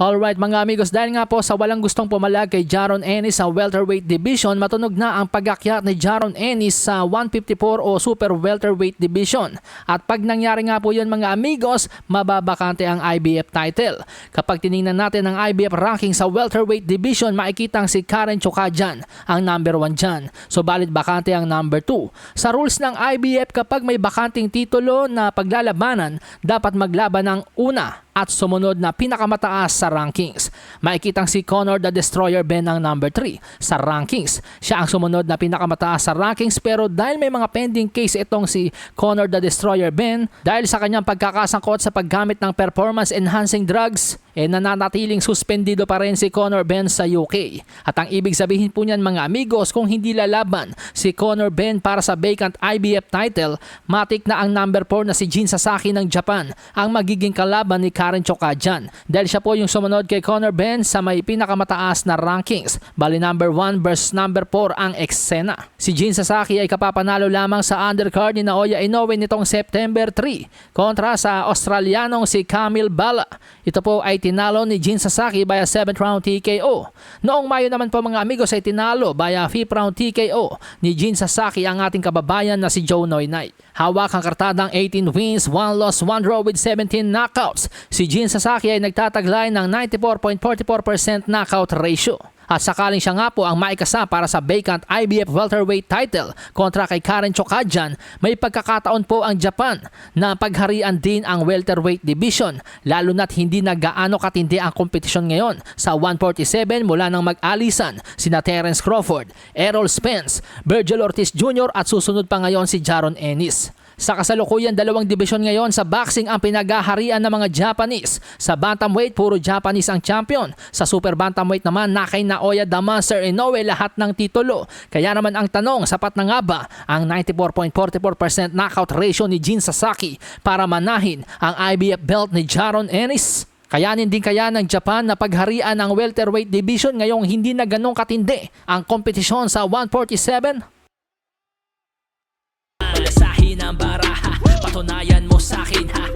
Alright mga amigos, dahil nga po sa walang gustong pumalag kay Jaron Ennis sa welterweight division, matunog na ang pagakyat ni Jaron Ennis sa 154 o super welterweight division. At pag nangyari nga po yun mga amigos, mababakante ang IBF title. Kapag tiningnan natin ang IBF ranking sa welterweight division, makikitang si Karen Chokadjan ang number 1 dyan. So balit bakante ang number 2. Sa rules ng IBF, kapag may bakanting titulo na paglalabanan, dapat maglaban ng una at sumunod na pinakamataas sa rankings. Makikitang si Connor the Destroyer Ben ang number 3 sa rankings. Siya ang sumunod na pinakamataas sa rankings pero dahil may mga pending case itong si Connor the Destroyer Ben dahil sa kanyang pagkakasangkot sa paggamit ng performance enhancing drugs eh nananatiling suspendido pa rin si Connor Ben sa UK. At ang ibig sabihin po niyan mga amigos kung hindi lalaban si Connor Ben para sa vacant IBF title, matik na ang number 4 na si Jin Sasaki ng Japan ang magiging kalaban ni Karen Chokadjan dahil siya po yung sumunod kay Connor Ben sa may pinakamataas na rankings. Bali number 1 versus number 4 ang eksena. Si Jin Sasaki ay kapapanalo lamang sa undercard ni Naoya Inoue nitong September 3 kontra sa Australianong si Camille Bala. Ito po ay tinalo ni Jin Sasaki via 7th round TKO. Noong Mayo naman po mga amigos ay tinalo via 5th round TKO ni Jin Sasaki ang ating kababayan na si Joe Noynay. Hawak ang kartadang 18 wins, 1 loss, 1 draw with 17 knockouts. Si Jin Sasaki ay nagtataglay ng 94.44% knockout ratio. At sakaling siya nga po ang maikasa para sa vacant IBF welterweight title kontra kay Karen Chokadjan, may pagkakataon po ang Japan na pagharian din ang welterweight division lalo na't hindi na gaano katindi ang kompetisyon ngayon sa 147 mula nang mag-alisan sina Terence Crawford, Errol Spence, Virgil Ortiz Jr. at susunod pa ngayon si Jaron Ennis. Sa kasalukuyan, dalawang dibisyon ngayon sa boxing ang pinagaharian ng mga Japanese. Sa bantamweight, puro Japanese ang champion. Sa super bantamweight naman, nakay Naoya the Monster Inoue lahat ng titulo. Kaya naman ang tanong, sapat na nga ba ang 94.44% knockout ratio ni Jin Sasaki para manahin ang IBF belt ni Jaron Ennis? Kayanin din kaya ng Japan na pagharian ang welterweight division ngayong hindi na ganong katindi ang kompetisyon sa 147? Ang baraha. Patunayan mo sa akin ha